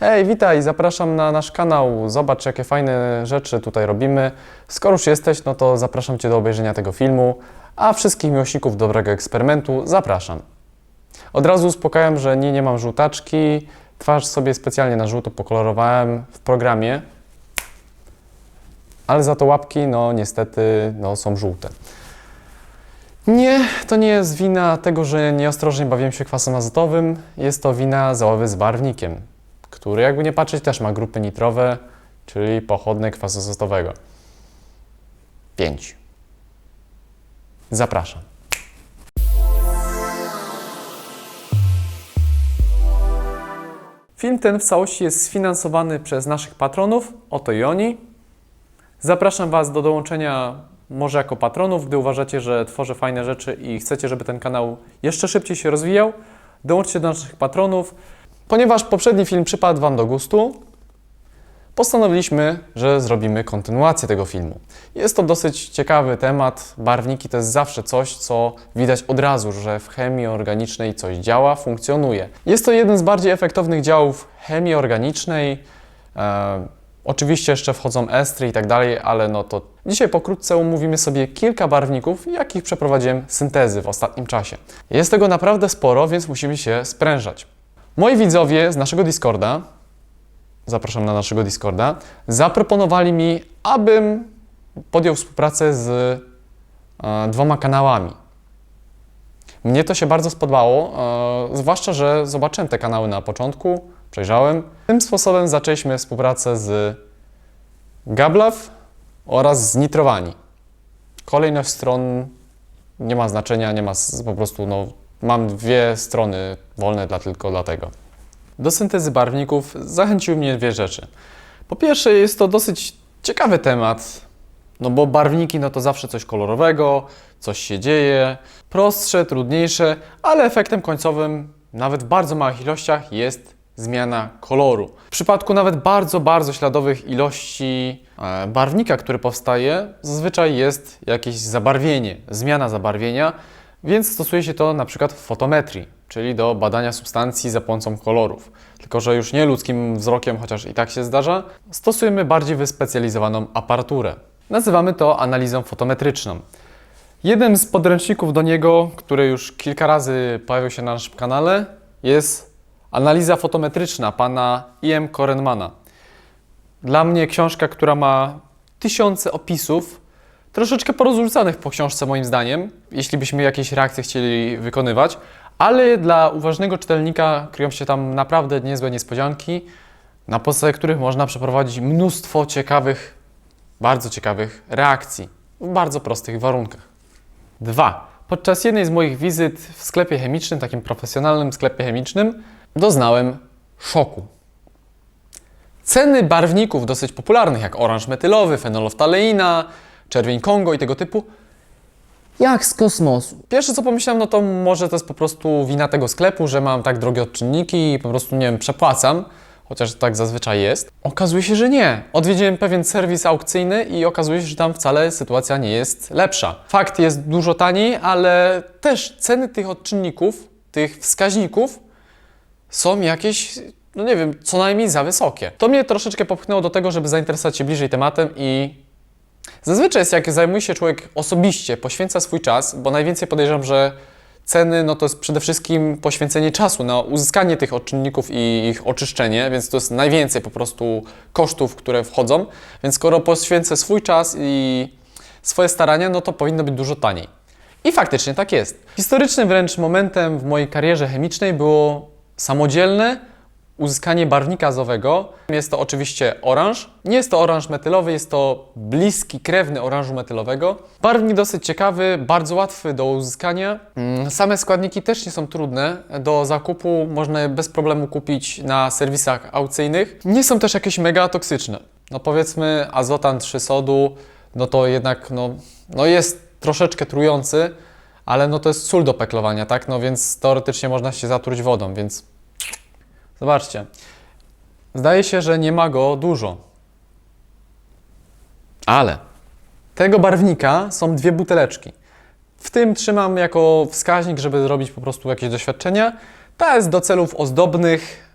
Hej, witaj, zapraszam na nasz kanał. Zobacz, jakie fajne rzeczy tutaj robimy. Skoro już jesteś, no to zapraszam Cię do obejrzenia tego filmu, a wszystkich miłośników dobrego eksperymentu zapraszam. Od razu uspokajam, że nie, nie mam żółtaczki. Twarz sobie specjalnie na żółto pokolorowałem w programie, ale za to łapki, no niestety, no, są żółte. Nie, to nie jest wina tego, że nieostrożnie bawiłem się kwasem azotowym. Jest to wina załowy z barwnikiem, który jakby nie patrzeć też ma grupy nitrowe, czyli pochodne kwasu azotowego. 5. Zapraszam. Film ten w całości jest sfinansowany przez naszych patronów, oto i oni. Zapraszam Was do dołączenia może jako patronów, gdy uważacie, że tworzę fajne rzeczy i chcecie, żeby ten kanał jeszcze szybciej się rozwijał. Dołączcie do naszych patronów. Ponieważ poprzedni film przypadł Wam do gustu, postanowiliśmy, że zrobimy kontynuację tego filmu. Jest to dosyć ciekawy temat. Barwniki to jest zawsze coś, co widać od razu, że w chemii organicznej coś działa, funkcjonuje. Jest to jeden z bardziej efektownych działów chemii organicznej. E, oczywiście jeszcze wchodzą estry i tak dalej, ale no to dzisiaj pokrótce omówimy sobie kilka barwników, jakich przeprowadziłem syntezy w ostatnim czasie. Jest tego naprawdę sporo, więc musimy się sprężać. Moi widzowie z naszego Discorda, zapraszam na naszego Discorda, zaproponowali mi, abym podjął współpracę z e, dwoma kanałami. Mnie to się bardzo spodobało, e, zwłaszcza, że zobaczyłem te kanały na początku, przejrzałem. Tym sposobem zaczęliśmy współpracę z Gablaw oraz z Nitrowani. Kolejność stron nie ma znaczenia, nie ma po prostu, no, mam dwie strony wolne dla, tylko dlatego. Do syntezy barwników zachęciły mnie dwie rzeczy. Po pierwsze, jest to dosyć ciekawy temat, no bo barwniki no to zawsze coś kolorowego, coś się dzieje, prostsze, trudniejsze, ale efektem końcowym, nawet w bardzo małych ilościach, jest zmiana koloru. W przypadku nawet bardzo, bardzo śladowych ilości e, barwnika, który powstaje, zazwyczaj jest jakieś zabarwienie, zmiana zabarwienia, więc stosuje się to na przykład w fotometrii, czyli do badania substancji za pomocą kolorów. Tylko, że już nie ludzkim wzrokiem, chociaż i tak się zdarza, stosujemy bardziej wyspecjalizowaną aparaturę. Nazywamy to analizą fotometryczną. Jednym z podręczników do niego, który już kilka razy pojawił się na naszym kanale, jest analiza fotometryczna pana I.M. Korenmana. Dla mnie książka, która ma tysiące opisów, troszeczkę porozrzucanych po książce moim zdaniem, jeśli byśmy jakieś reakcje chcieli wykonywać, ale dla uważnego czytelnika kryją się tam naprawdę niezłe niespodzianki, na podstawie których można przeprowadzić mnóstwo ciekawych, bardzo ciekawych reakcji w bardzo prostych warunkach. Dwa. Podczas jednej z moich wizyt w sklepie chemicznym, takim profesjonalnym sklepie chemicznym, doznałem szoku. Ceny barwników dosyć popularnych, jak oranż metylowy, fenoloftaleina, czerwień Kongo i tego typu, Jak z kosmosu. Pierwsze co pomyślałem, no to może to jest po prostu wina tego sklepu, że mam tak drogie odczynniki i po prostu, nie wiem, przepłacam, chociaż tak zazwyczaj jest. Okazuje się, że nie. Odwiedziłem pewien serwis aukcyjny i okazuje się, że tam wcale sytuacja nie jest lepsza. Fakt jest dużo taniej, ale też ceny tych odczynników, tych wskaźników są jakieś, no nie wiem, co najmniej za wysokie. To mnie troszeczkę popchnęło do tego, żeby zainteresować się bliżej tematem i Zazwyczaj jest, jak zajmuje się człowiek osobiście, poświęca swój czas, bo najwięcej podejrzewam, że ceny no to jest przede wszystkim poświęcenie czasu na uzyskanie tych odczynników i ich oczyszczenie, więc to jest najwięcej po prostu kosztów, które wchodzą. Więc skoro poświęcę swój czas i swoje starania, no to powinno być dużo taniej. I faktycznie tak jest. Historycznym wręcz momentem w mojej karierze chemicznej było samodzielne uzyskanie barwnika azowego. Jest to oczywiście oranż. Nie jest to oranż metylowy, jest to bliski, krewny oranżu metylowego. Barwnik dosyć ciekawy, bardzo łatwy do uzyskania. Mm, Same składniki też nie są trudne do zakupu, można je bez problemu kupić na serwisach aukcyjnych. Nie są też jakieś mega toksyczne. No powiedzmy azotan 3 sodu, no to jednak no, no jest troszeczkę trujący, ale no to jest sól do peklowania, tak? No więc teoretycznie można się zatruć wodą, więc Zobaczcie. Zdaje się, że nie ma go dużo. Ale tego barwnika są dwie buteleczki. W tym trzymam jako wskaźnik, żeby zrobić po prostu jakieś doświadczenia. Ta jest do celów ozdobnych.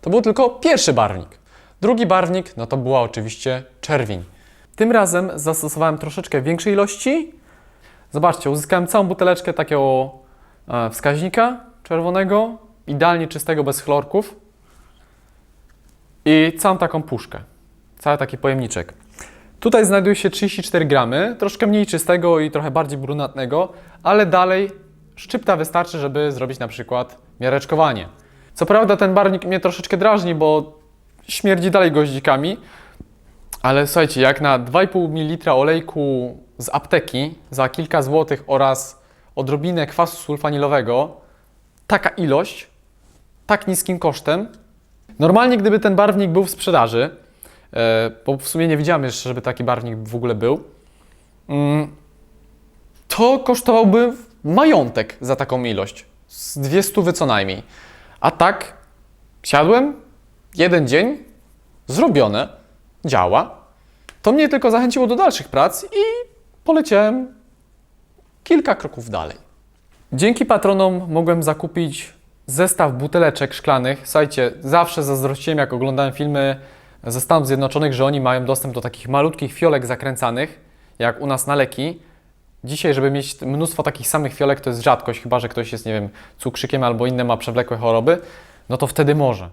to był tylko pierwszy barwnik. Drugi barwnik, no to była oczywiście czerwień. Tym razem zastosowałem troszeczkę większej ilości. Zobaczcie, uzyskałem całą buteleczkę takiego e, wskaźnika czerwonego, idealnie czystego, bez chlorków i całą taką puszkę, cały taki pojemniczek. Tutaj znajduje się 34 gramy, troszkę mniej czystego i trochę bardziej brunatnego, ale dalej szczypta wystarczy, żeby zrobić na przykład miareczkowanie. Co prawda ten barwnik mnie troszeczkę drażni, bo śmierdzi dalej goździkami, ale słuchajcie, jak na 2,5 ml olejku z apteki za kilka złotych oraz odrobinę kwasu sulfanilowego, taka ilość, tak niskim kosztem, normalnie gdyby ten barwnik był w sprzedaży, e, bo w sumie nie widziałem jeszcze, żeby taki barwnik w ogóle był, mm, to kosztowałby majątek za taką ilość. Z dwie stówy co najmniej. A tak, siadłem, jeden dzień, zrobione, działa. To mnie tylko zachęciło do dalszych prac i poleciałem kilka kroków dalej. Dzięki patronom mogłem zakupić zestaw buteleczek szklanych. Słuchajcie, zawsze zazdrościłem, jak oglądałem filmy ze Stanów Zjednoczonych, że oni mają dostęp do takich malutkich fiolek zakręcanych, jak u nas na leki. Dzisiaj, żeby mieć mnóstwo takich samych fiolek, to jest rzadkość, chyba że ktoś jest, nie wiem, cukrzykiem albo inne ma przewlekłe choroby, no to wtedy może.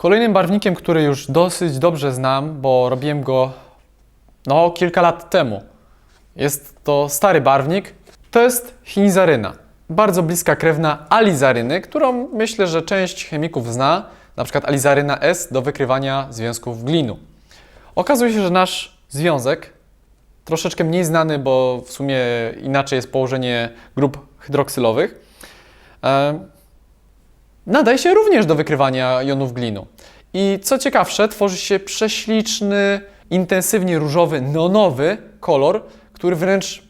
Kolejnym barwnikiem, który już dosyć dobrze znam, bo robiłem go no, kilka lat temu. Jest to stary barwnik. To jest chinizaryna. Bardzo bliska krewna alizaryny, którą myślę, że część chemików zna, na przykład alizaryna S do wykrywania związków glinu. Okazuje się, że nasz związek, troszeczkę mniej znany, bo w sumie inaczej jest położenie grup hydroksylowych, e, nadaje się również do wykrywania jonów glinu. I co ciekawsze, tworzy się prześliczny, intensywnie różowy, neonowy kolor, który wręcz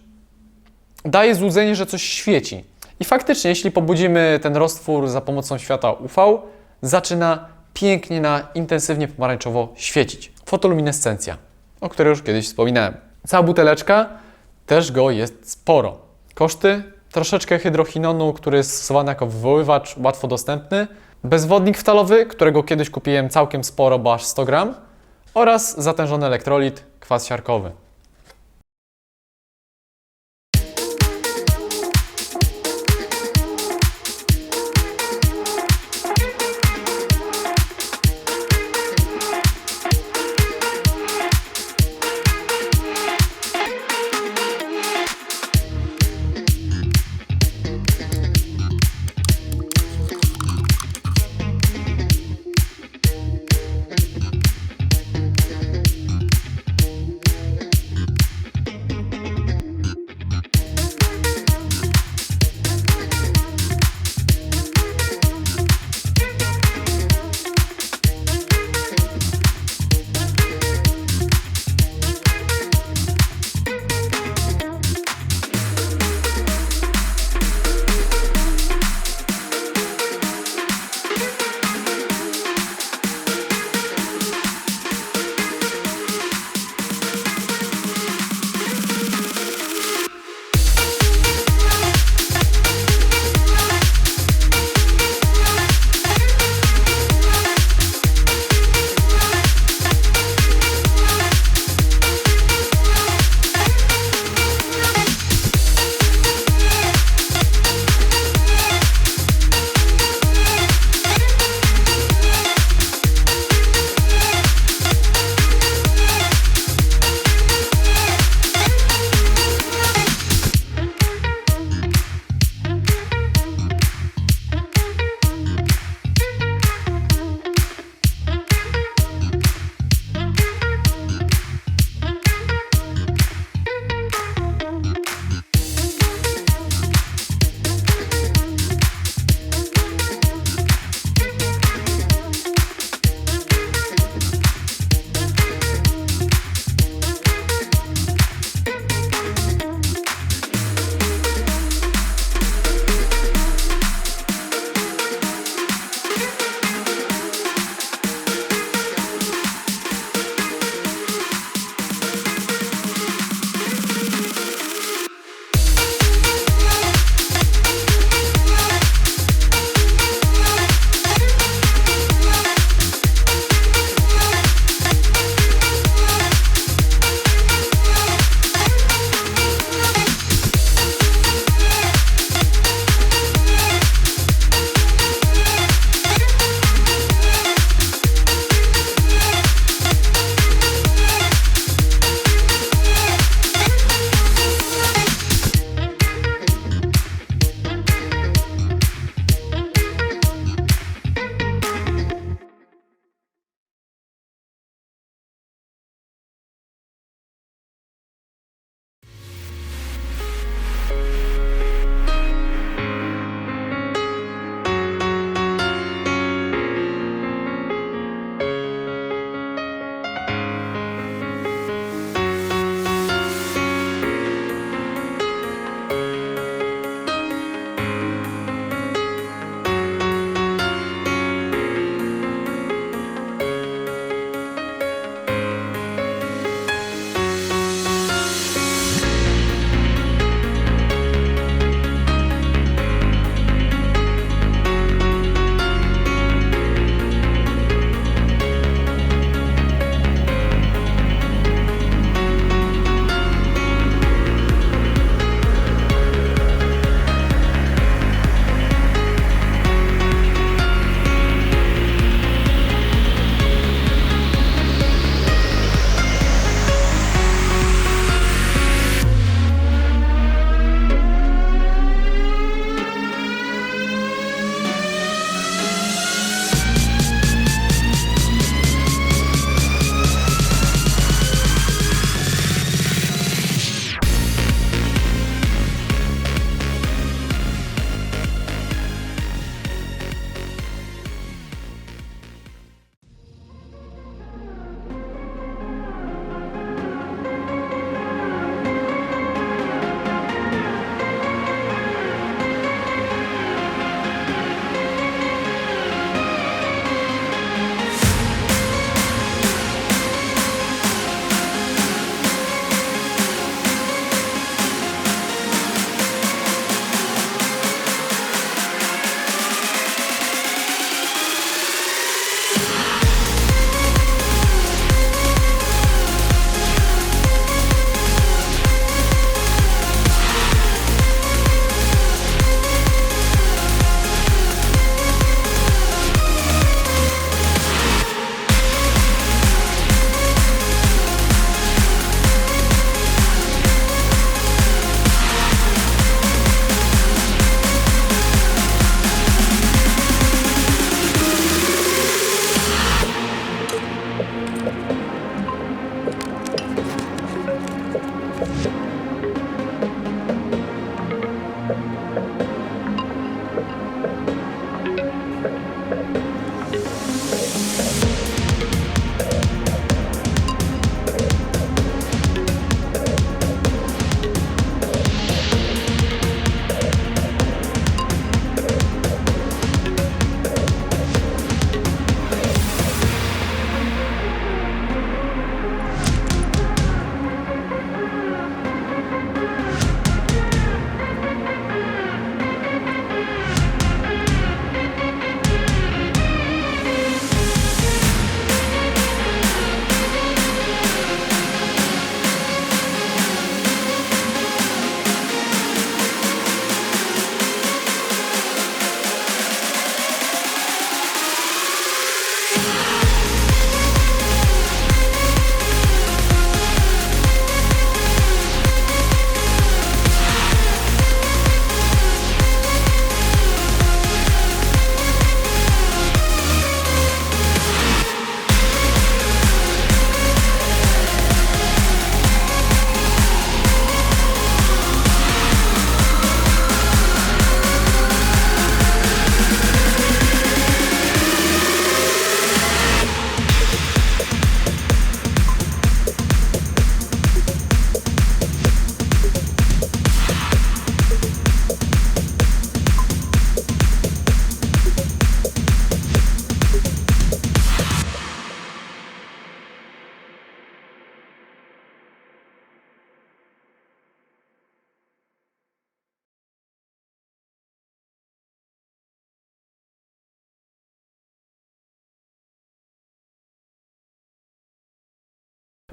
daje złudzenie, że coś świeci. I faktycznie, jeśli pobudzimy ten roztwór za pomocą światła UV, zaczyna pięknie na intensywnie pomarańczowo świecić. Fotoluminescencja, o której już kiedyś wspominałem. Cała buteleczka, też go jest sporo. Koszty? Troszeczkę hydrochinonu, który jest stosowany jako wywoływacz, łatwo dostępny. Bezwodnik wtalowy, którego kiedyś kupiłem całkiem sporo, bo aż 100 gram. Oraz zatężony elektrolit, kwas siarkowy.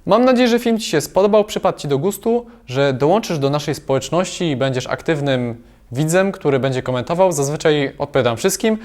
Mam nadzieję, że film Ci się spodobał, przypadł Ci do gustu, że dołączysz do naszej społeczności i będziesz aktywnym widzem, który będzie komentował. Zazwyczaj odpowiadam wszystkim.